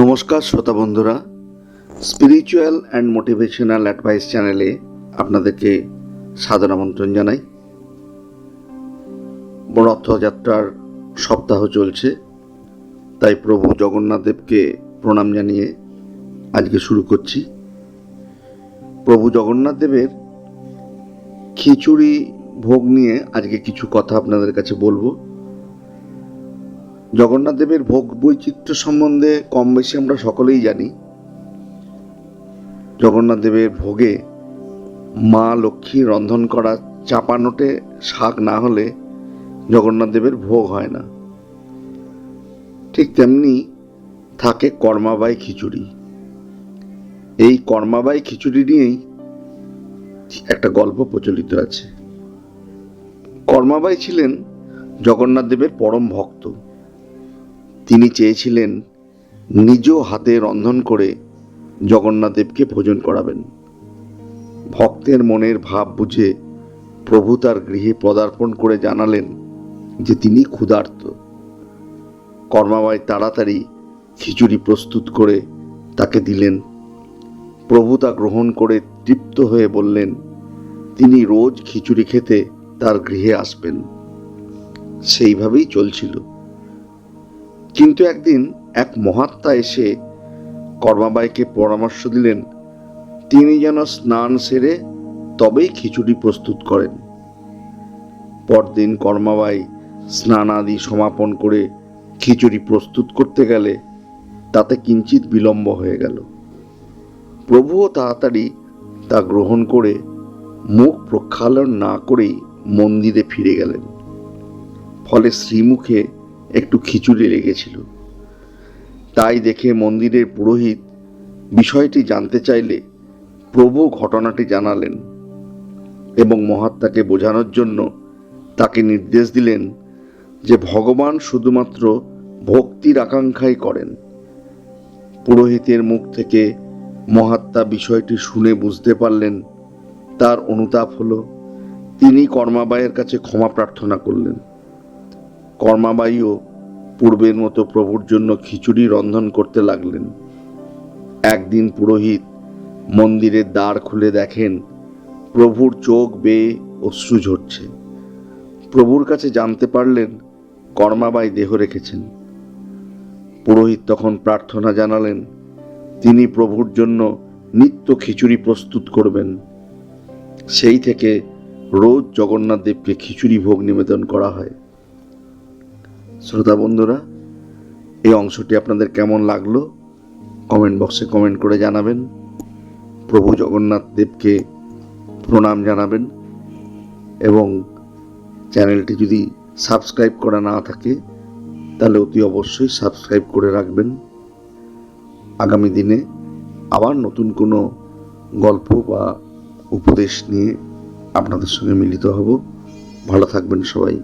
নমস্কার শ্রোতা বন্ধুরা স্পিরিচুয়াল অ্যান্ড মোটিভেশনাল অ্যাডভাইস চ্যানেলে আপনাদেরকে সাদর আমন্ত্রণ জানাই। রথযাত্রার সপ্তাহ চলছে, তাই প্রভু জগন্নাথ দেবকে প্রণাম জানিয়ে আজকে শুরু করছি। প্রভু জগন্নাথ দেবের খিচুড়ি ভোগ নিয়ে আজকে কিছু কথা আপনাদের কাছে বলব। জগন্নাথ দেবের ভোগ বৈচিত্র্য সম্বন্ধে কম বেশি আমরা সকলেই জানি। জগন্নাথ দেবের ভোগে মা লক্ষ্মী রন্ধন করা চাপানোটে শাক না হলে জগন্নাথ দেবের ভোগ হয় না। ঠিক তেমনি থাকে কর্মাবাই খিচুড়ি। এই কর্মাবাই খিচুড়ি নিয়েই একটা গল্প প্রচলিত আছে। কর্মাবাই ছিলেন জগন্নাথ দেবের পরম ভক্ত। তিনি চেয়েছিলেন নিজ হাতে রন্ধন করে জগন্নাথদেবকে ভোজন করাবেন। ভক্তের মনের ভাব বুঝে প্রভু তার গৃহে পদার্পণ করে জানালেন যে তিনি ক্ষুধার্ত। কর্মাবাই তাড়াতাড়ি খিচুড়ি প্রস্তুত করে তাকে দিলেন। প্রভু তা গ্রহণ করে তৃপ্ত হয়ে বললেন, তিনি রোজ খিচুড়ি খেতে তার গৃহে আসবেন। সেইভাবেই চলছিল। কিন্তু একদিন এক মহাত্মা এসে কর্মাবাইকে পরামর্শ দিলেন, তিনি যেন স্নান সেরে তবেই খিচুড়ি প্রস্তুত করেন। পরদিন কর্মাবাই স্নান আদি সমাপন করে খিচুড়ি প্রস্তুত করতে গেলে তাতে কিঞ্চিত বিলম্ব হয়ে গেল। প্রভুও তাড়াতাড়ি তা গ্রহণ করে মুখ প্রক্ষালন না করেই মন্দিরে ফিরে গেলেন। ফলে শ্রীমুখে একটু খিচুড়ি লেগেছিল। তাই দেখে মন্দিরের পুরোহিত বিষয়টি জানতে চাইলে প্রভু ঘটনাটি জানালেন এবং মহাত্মাকে বোঝানোর জন্য তাকে নির্দেশ দিলেন যে ভগবান শুধুমাত্র ভক্তির আকাঙ্ক্ষাই করেন। পুরোহিতের মুখ থেকে মহাত্মা বিষয়টি শুনে বুঝতে পারলেন, তার অনুতাপ হলো তিনি কর্মাবাইয়ের কাছে ক্ষমা প্রার্থনা করলেন। কর্মাবাইও পূর্বের মতো প্রভুর জন্য খিচুড়ি রন্ধন করতে লাগলেন। একদিন পুরোহিত মন্দিরের দ্বার খুলে দেখেন প্রভুর চোখ বেয়ে অশ্রু ঝরছে। প্রভুর কাছে জানতে পারলেন কর্মাবাই দেহ রেখেছেন। পুরোহিত তখন প্রার্থনা জানালেন, তিনি প্রভুর জন্য নিত্য খিচুড়ি প্রস্তুত করবেন। সেই থেকে রোজ জগন্নাথ দেবকে খিচুড়ি ভোগ নিবেদন করা হয়। শ্রোতা বন্ধুরা, এই অংশটি আপনাদের কেমন লাগল? কমেন্ট বক্সে কমেন্ট করে জানাবেন। প্রভু জগন্নাথ দেবকে প্রণাম জানাবেন এবং চ্যানেলটি যদি সাবস্ক্রাইব করা না থাকে, তাহলে অতি অবশ্যই সাবস্ক্রাইব করে রাখবেন। আগামী দিনে আবার নতুন কোনো গল্প বা উপদেশ নিয়ে আপনাদের সঙ্গে মিলিত হব। ভালো থাকবেন সবাই।